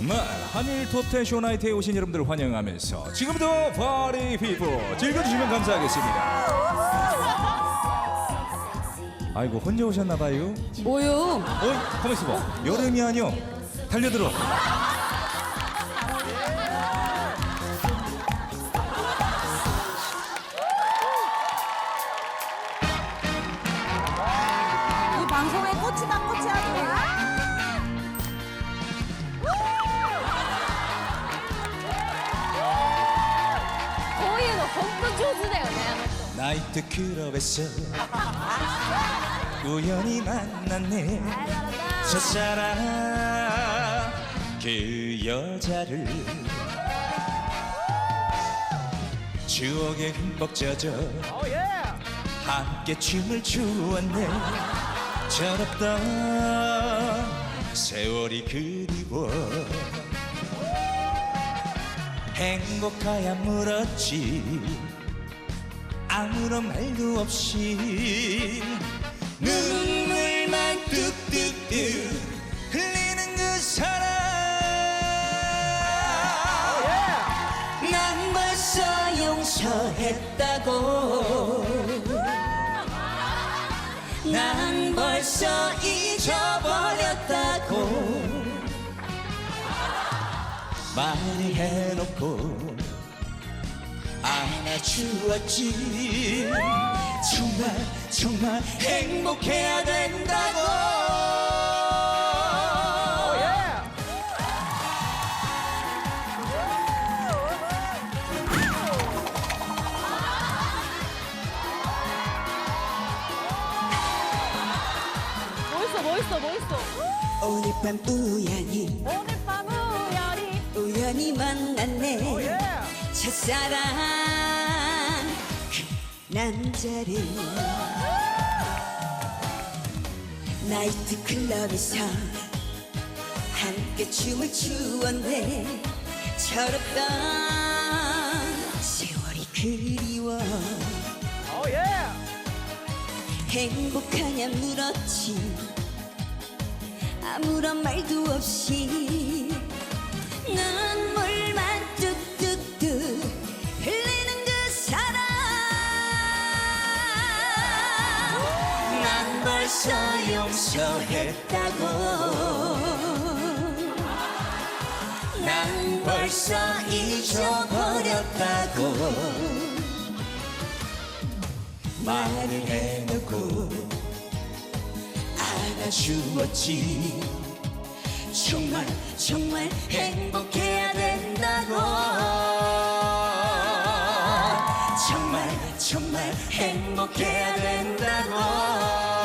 말 하늘 톱텐 쇼나이트에 오신 여러분들 환영하면서 지금부터 파리 피플 즐겨주시면 감사하겠습니다. 아이고 혼자 오셨나봐요. 뭐요? 어이 가만 있어봐. 여름이 아니요. 달려들어. 이 방송에 꽃이다 꽃이 아 내가. 나이트 클럽에서 우연히 만났네. 첫사랑 그 여자를 추억에 흠뻑 젖어 함께 춤을 추었네 철없던 세월이 그리워 행복하야 물었지 아무런 말도 없이 눈물만 뚝뚝뚝 흘리는 그 사람 난 벌써 용서했다고. 난 벌써 잊어버렸다고. 말을 해놓고 안아주었지. 정말 정말 행복해야 된다고. 멋있어, 멋있어, 멋있어. 오늘 밤 우연히 오늘 밤 우연히 우연히 만났네 첫사랑 그 남자를 나이트 클럽에서 함께 춤을 추었네. 철없던 세월이 그리워. 행복하냐 물었지. 아무런 말도 없이 난 벌써 용서했다고. 난 벌써 잊어버렸다고. 말을 해놓고 안아주었지. 정말 정말 행복해야 된다고. 정말 정말 행복해야 된다고